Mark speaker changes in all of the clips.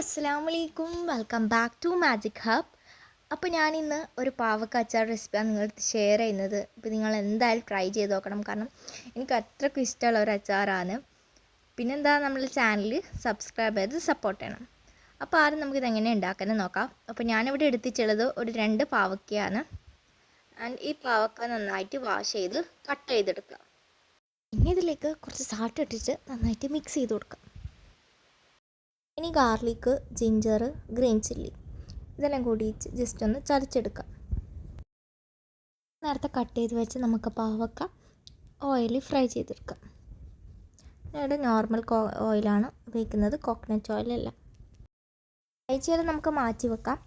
Speaker 1: അസ്സാം വലൈക്കും welcome back to magic hub അപ്പോൾ ഞാനിന്ന് ഒരു പാവക്ക അച്ചാർ റെസിപ്പിയാണ് നിങ്ങളടുത്ത് ഷെയർ ചെയ്യുന്നത്. അപ്പോൾ നിങ്ങൾ എന്തായാലും ട്രൈ ചെയ്ത് നോക്കണം. കാരണം എനിക്ക് അത്രയ്ക്കും ഇഷ്ടമുള്ള ഒരു അച്ചാറാണ്. പിന്നെന്താ നമ്മൾ ചാനൽ സബ്സ്ക്രൈബ് ചെയ്ത് സപ്പോർട്ട് ചെയ്യണം. അപ്പോൾ ആരും നമുക്കിത് എങ്ങനെ ഉണ്ടാക്കുന്നത് നോക്കാം. അപ്പോൾ ഞാനിവിടെ എടുത്തിട്ടുള്ളത് ഒരു രണ്ട് പാവക്കയാണ്. ആൻഡ് ഈ പാവക്ക നന്നായിട്ട് വാഷ് ചെയ്ത് കട്ട് ചെയ്തെടുക്കുക. ഇനി ഇതിലേക്ക് കുറച്ച് സാൾട്ട് ഇട്ടിട്ട് നന്നായിട്ട് മിക്സ് ചെയ്ത് കൊടുക്കാം ഇനി ഗാർലിക്ക് ജിഞ്ചർ ഗ്രീൻ ചില്ലി ഇതെല്ലാം കൂടി ജസ്റ്റ് ഒന്ന് ചതച്ചെടുക്കാം. നേരത്തെ കട്ട് ചെയ്ത് വെച്ച് നമുക്ക് പാവക്ക ഓയിൽ ഫ്രൈ ചെയ്തെടുക്കാം. ഞാനിവിടെ നോർമൽ കോ ഓയിലാണ് ഉപയോഗിക്കുന്നത്. കോക്കനട്ട് ഓയിലല്ല ഫ്രൈ ചെയ്ത് നമുക്ക് മാറ്റി വെക്കാം.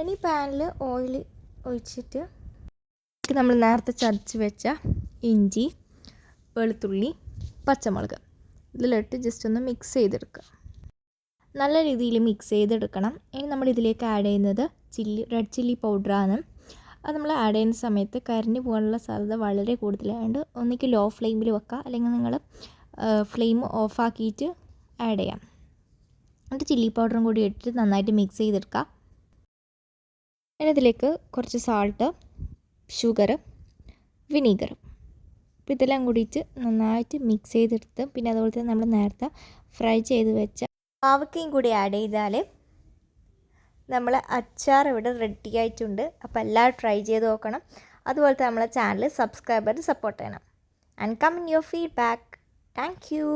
Speaker 1: ഇനി പാനിൽ ഓയിൽ ഒഴിച്ചിട്ട് നമ്മൾ നേരത്തെ ചതച്ച് വെച്ച ഇഞ്ചി വെളുത്തുള്ളി പച്ചമുളക് ഇതിലിട്ട് ജസ്റ്റ് ഒന്ന് മിക്സ് ചെയ്തെടുക്കുക നല്ല രീതിയിൽ മിക്സ് ചെയ്തെടുക്കണം. ഇനി നമ്മൾ ഇതിലേക്ക് ആഡ് ചെയ്യുന്നത് ചില്ലി റെഡ് ചില്ലി പൗഡറാണ് അത് നമ്മൾ ആഡ് ചെയ്യുന്ന സമയത്ത് കരിഞ്ഞു പോകാനുള്ള സാധ്യത വളരെ കൂടുതലായതുകൊണ്ട് ഒന്നിക്ക് ലോ ഫ്ലെയിമിൽ വെക്കുക അല്ലെങ്കിൽ നിങ്ങൾ ഫ്ലെയിം ഓഫാക്കിയിട്ട് ആഡ് ചെയ്യാം. എന്നിട്ട് ചില്ലി പൗഡറും കൂടി ഇട്ടിട്ട് നന്നായിട്ട് മിക്സ് ചെയ്തെടുക്കുക ഇനി ഇതിലേക്ക് കുറച്ച് സാൾട്ട് ഷുഗർ വിനീഗർ അപ്പോൾ ഇതെല്ലാം കൂടിയിട്ട് നന്നായിട്ട് മിക്സ് ചെയ്തെടുത്ത് പിന്നെ അതുപോലെ തന്നെ നമ്മൾ നേരത്തെ ഫ്രൈ ചെയ്ത് വെച്ച പാവക്കയും കൂടി ആഡ് ചെയ്താൽ നമ്മൾ അച്ചാർ ഇവിടെ റെഡി ആയിട്ടുണ്ട്. അപ്പോൾ എല്ലാവരും ട്രൈ ചെയ്ത് നോക്കണം. അതുപോലെ തന്നെ നമ്മളെ ചാനൽ സബ്സ്ക്രൈബ് സപ്പോർട്ട് ചെയ്യണം. And comment your feedback thank you